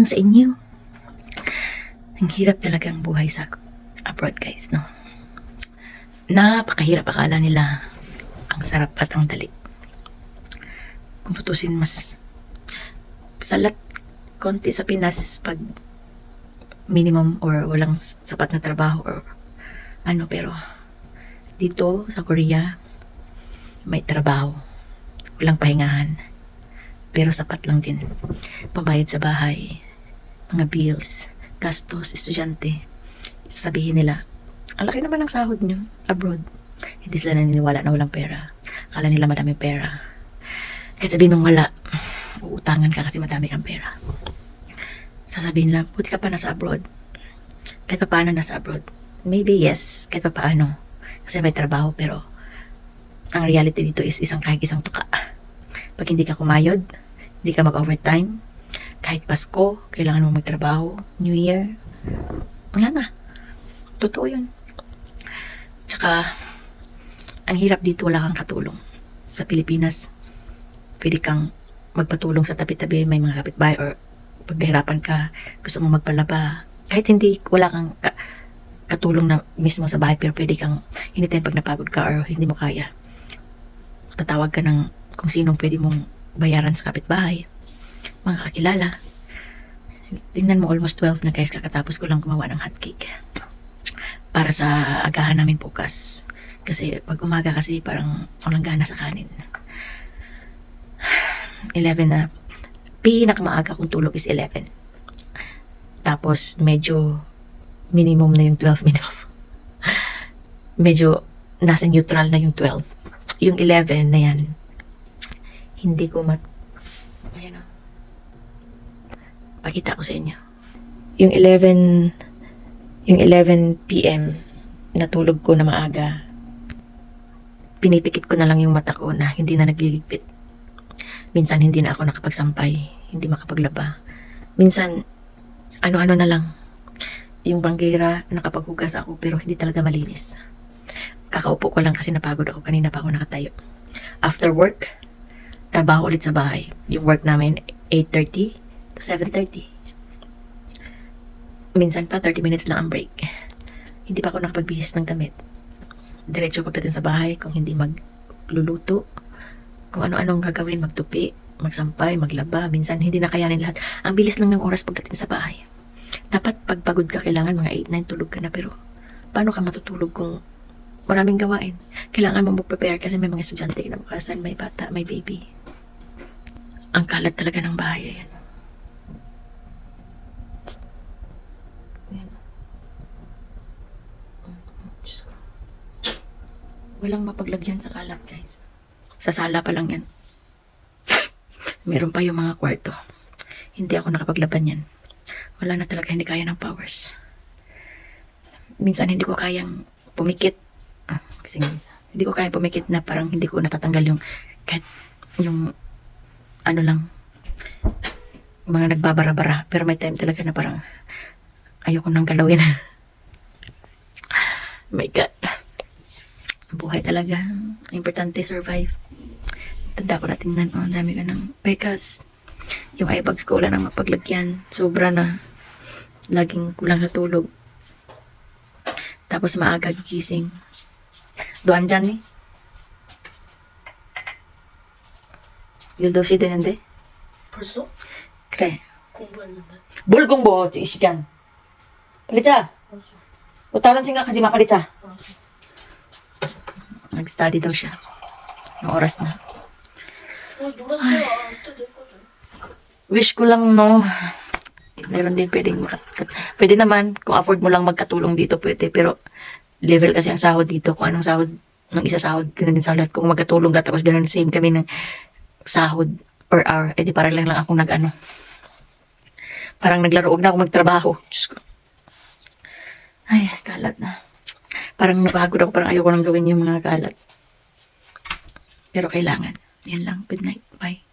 yan sa inyo. Ang hirap talaga ang buhay sa abroad, guys, no? Napakahirap akala nila ang sarap at ang dali. Kung tutusin, mas salat konti sa Pinas pag minimum or walang sapat na trabaho or ano, pero dito sa Korea, may trabaho. Walang pahingahan. Pero sapat lang din. Pabayad sa bahay, mga bills, gastos, estudyante. Sasabihin nila, ang laki naman ng sahod nyo abroad. Hindi sila naniniwala na walang pera. Akala nila madaming pera. Kahit sabihin mong wala, uutangan ka kasi madami kang pera. Sasabihin nila, buti ka pa nasa abroad. Kahit pa paano nasa abroad. Maybe yes, kahit pa paano. Kasi may trabaho, pero ang reality dito is isang kahit isang tuka. Pag hindi ka kumayod, hindi ka mag-overtime, kahit Pasko, kailangan mo magtrabaho, New Year, wala nga. Totoo yun. Tsaka, ang hirap dito, wala kang katulong. Sa Pilipinas, pwede kang magpatulong sa tabi-tabi, may mga kapitbahay or pag nahirapan ka, gusto mo magpalaba. Kahit hindi, wala kang ka- katulong na mismo sa bahay, pero pwede kang, hindi tayo pag napagod ka or hindi mo kaya. Tatawag ka ng kung sinong pwede mong bayaran sa kapitbahay. Mga kakilala. Tingnan mo, almost 12 na guys, kakatapos ko lang gumawa ng hotcake. Para sa agahan namin bukas. Kasi pag umaga kasi parang walang gana sa kanin. 11 na. Pinakamaaga kong tulog is 11. Tapos medyo minimum na yung 12 minimum. medyo nasa neutral na yung 12. Yung 11 na yan, hindi ko mat... Pakita ko sa inyo. Yung 11... Yung 11 p.m. natulog ko na maaga. Pinipikit ko na lang yung mata ko na hindi na nagliligpit. Minsan hindi na ako nakapagsampay, hindi makapaglaba. Minsan, ano-ano na lang. Yung banggira, nakapaghugas ako pero hindi talaga malinis. Kakaupo ko lang kasi napagod ako. Kanina pa ako nakatayo. After work, trabaho ulit sa bahay. Yung work namin, 8.30 to 7.30. Minsan pa, 30 minutes lang ang break. Hindi pa ako nakapagbihis ng damit. Diretso pagdating sa bahay kung hindi magluluto. Kung ano-anong gagawin, magtupi, magsampay, maglaba. Minsan hindi na kayanin lahat. Ang bilis lang ng oras pagdating sa bahay. Dapat pag pagod ka, kailangan mga 8-9 tulog ka na. Pero paano ka matutulog kung maraming gawain? Kailangan mo mag-prepare kasi may mga estudyante kinabukasan, may bata, may baby. Ang kalat talaga ng bahay. Ayan. Ayan. Diyos ko. Walang mapaglagyan sa kalat, guys. Sa sala pa lang yan. Meron pa yung mga kwarto. Hindi ako nakapaglaban yan. Wala na talaga, hindi kaya ng powers. Minsan hindi ko kayang pumikit. Ah, kasi minsan, hindi ko kayang pumikit na parang hindi ko natatanggal yung kahit yung ano lang mga nagbabara-bara. Pero may time talaga na parang ayoko nang galawin. my God Buhay talaga. Importante survive. Tanda ko na tingnan. Oh, ang dami ka ng pekas. Yung eyebags ko wala nang mapaglagyan. Sobra na. Laging kulang sa tulog. Tapos maaga gigising. Doan dyan eh. 일도 되는데? 벌써? 그래. 공부했는데. 뭘 공부, 이 시간. 빨리 자. 알았어. 뭐 다른 생각하지 마, 빨리 자. 알았어. nag-study daw siya. Ang oras na. Ay. Wish ko lang, no, meron din pwedeng makat. Pwede naman, kung afford mo lang magkatulong dito, pwede. Pero, level kasi ang sahod dito. Kung anong sahod, nung isa sahod, ganun din sahod. Kung magkatulong ka, tapos ganun, same kami ng sahod per hour. Eh di parang lang lang akong nag-ano. Parang naglaro, huwag na ako magtrabaho. Diyos ko. Ay, kalat na. Parang napagod ako, parang ayoko nang gawin yung mga kalat. Pero kailangan. Yan lang. Good night. Bye.